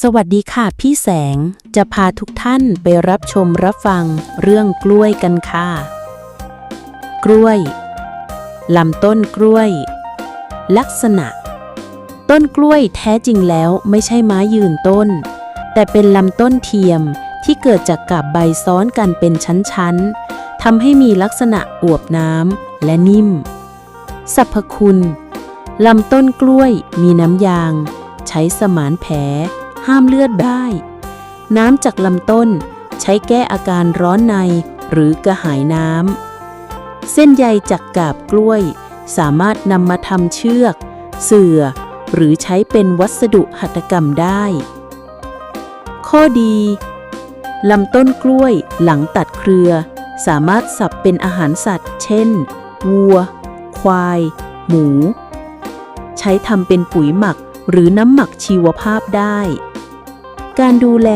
สวัสดีค่ะพี่แสงจะพาทุกท่านไปรับชมรับฟังเรื่องกล้วยกันค่ะ กล้วยลำต้นกล้วย ลักษณะ ต้นกล้วยแท้จริงแล้วไม่ใช่ไม้ยืนต้น แต่เป็นลำต้นเทียมที่เกิดจากกาบใบซ้อนกันเป็นชั้นๆทำให้มีลักษณะอวบน้ำและนิ่มสรรพคุณลำต้นกล้วยมีน้ำยาง ใช้สมานแผล ห้ามเลือดได้ น้ำจากลำต้นใช้แก้อาการร้อนในหรือกระหายน้ำ เส้นใยจากกาบกล้วย สามารถนำมาทำเชือก เสื่อ หรือใช้เป็นวัสดุหัตถกรรมได้ ข้อดี ลำต้นกล้วยหลังตัดเครือ สามารถสับเป็นอาหารสัตว์ เช่น วัว ควาย หมู ใช้ทำเป็นปุ๋ยหมักหรือน้ำหมักชีวภาพได้ การดูแล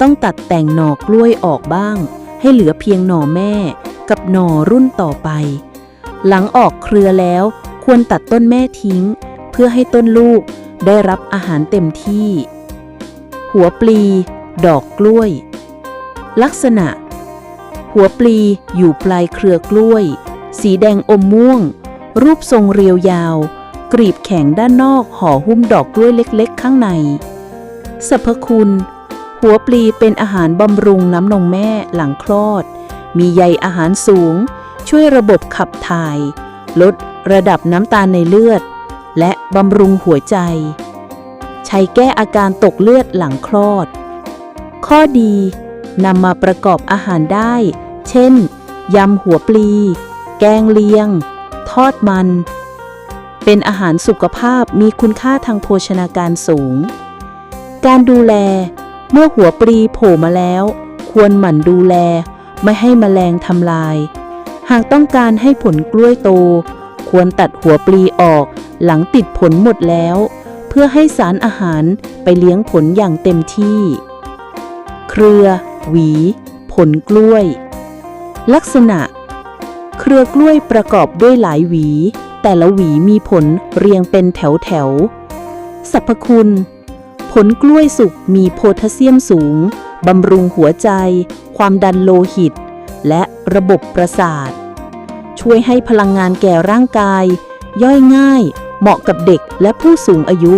ต้องตัดแต่งหน่อกล้วยออกบ้าง ให้เหลือเพียงหน่อแม่กับหน่อรุ่นต่อไป หลังออกเครือแล้วควรตัดต้นแม่ทิ้ง เพื่อให้ต้นลูกได้รับอาหารเต็มที่ หัวปลี ดอกกล้วย ลักษณะ หัวปลีอยู่ปลายเครือกล้วย สีแดงอมม่วง รูปทรงเรียวยาว กรีบแข็งด้านนอกห่อหุ้มดอกกล้วยเล็ก ๆ ข้างใน สรรพคุณ หัวปลีเป็นอาหารบำรุงน้ำนมแม่หลังคลอด มีใยอาหารสูง ช่วยระบบขับถ่าย ลดระดับน้ำตาลในเลือด และบำรุงหัวใจ ใช้แก้อาการตกเลือดหลังคลอด ข้อดีนำมาประกอบอาหารได้ เช่น ยำหัวปลี แกงเลียง ทอดมัน เป็นอาหารสุขภาพมีคุณค่าทางโภชนาการสูง การดูแล เมื่อหัวปลีโผล่มาแล้ว ควรหมั่นดูแล ไม่ให้แมลงทำลาย หากต้องการให้ผลกล้วยโต ควรตัดหัวปลีออกหลังติดผลหมดแล้ว เพื่อให้สารอาหารไปเลี้ยงผลอย่างเต็มที่ เครือ หวี ผลกล้วย ลักษณะ เครือกล้วยประกอบด้วยหลายหวี แต่ละหวีมีผลเรียงเป็นแถวแถวสรรพคุณ ผลกล้วยสุกมีโพแทสเซียมสูง บำรุงหัวใจ ความดันโลหิต และระบบประสาท ช่วยให้พลังงานแก่ร่างกาย ย่อยง่าย เหมาะกับเด็กและผู้สูงอายุ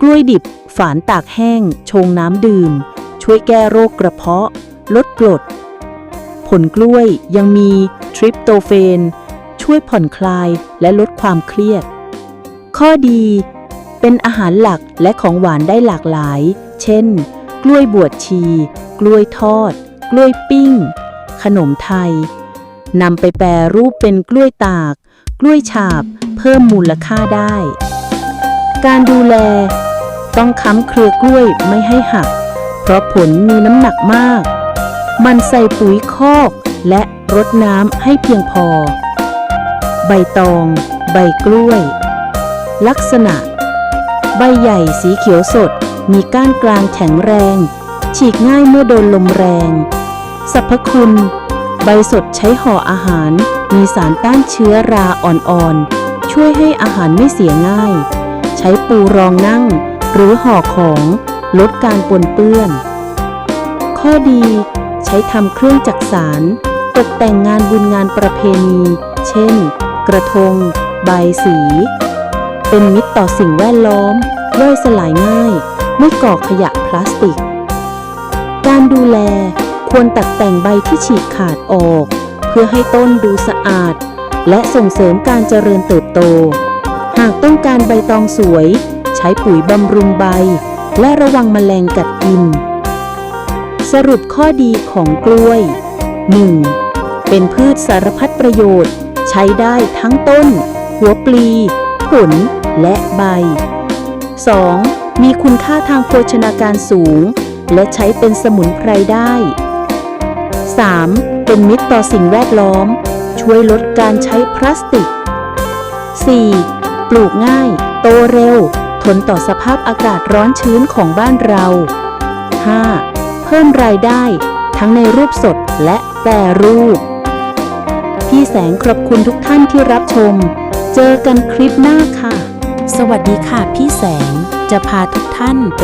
กล้วยดิบ ฝานตากแห้ง ชงน้ำดื่ม ช่วยแก้โรคกระเพาะ ลดกรด ผลกล้วยยังมีทริปโตเฟน ช่วยผ่อนคลายและลดความเครียด ข้อดี เป็นอาหารหลักและของหวานได้หลากหลาย เช่น กล้วยบวชชี กล้วยทอด กล้วยปิ้ง ขนมไทยนำไปแปรรูปเป็นกล้วยตาก กล้วยฉาบ เพิ่มมูลค่าได้ การดูแล ต้องค้ำเครือกล้วยไม่ให้หัก เพราะผลมีน้ำหนักมาก มันใส่ปุ๋ยคอกและรดน้ำให้เพียงพอ ใบตอง ใบกล้วย ลักษณะ ใบใหญ่สีเขียวสด มีก้านกลางแข็งแรง ฉีกง่ายเมื่อโดนลมแรง สรรพคุณ ใบสดใช้ห่ออาหาร มีสารต้านเชื้อราอ่อนๆ ช่วยให้อาหารไม่เสียง่าย ใช้ปูรองนั่ง หรือห่อของ ลดการปนเปื้อน ข้อดี ใช้ทำเครื่องจักสารตกแต่งงานบุญงานประเพณี เช่น กระทง ใบสี เป็นมิตรต่อสิ่งแวดล้อม ย่อยสลายง่าย ไม่ก่อขยะพลาสติก การดูแลควรตัดแต่งใบที่ฉีกขาดออก เพื่อให้ต้นดูสะอาด และส่งเสริมการเจริญเติบโต หากต้องการใบตองสวย ใช้ปุ๋ยบำรุงใบ และระวังแมลงกัดกิน สรุปข้อดีของกล้วย 1. เป็นพืชสารพัดประโยชน์ ใช้ได้ทั้งต้น หัวปลี ผล และใบ 2. มีคุณค่าทางโภชนาการสูง และใช้เป็นสมุนไพรได้ 3. เป็นมิตรต่อสิ่งแวดล้อม ช่วยลดการใช้พลาสติก 4. ปลูกง่าย โตเร็ว ทนต่อสภาพอากาศร้อนชื้นของบ้านเรา 5. เพิ่มรายได้ ทั้งในรูปสดและแปรรูป พี่แสงขอบคุณทุกท่านที่รับชม เจอกันคลิปหน้าค่ะ สวัสดีค่ะพี่แสง จะพาทุกท่านไป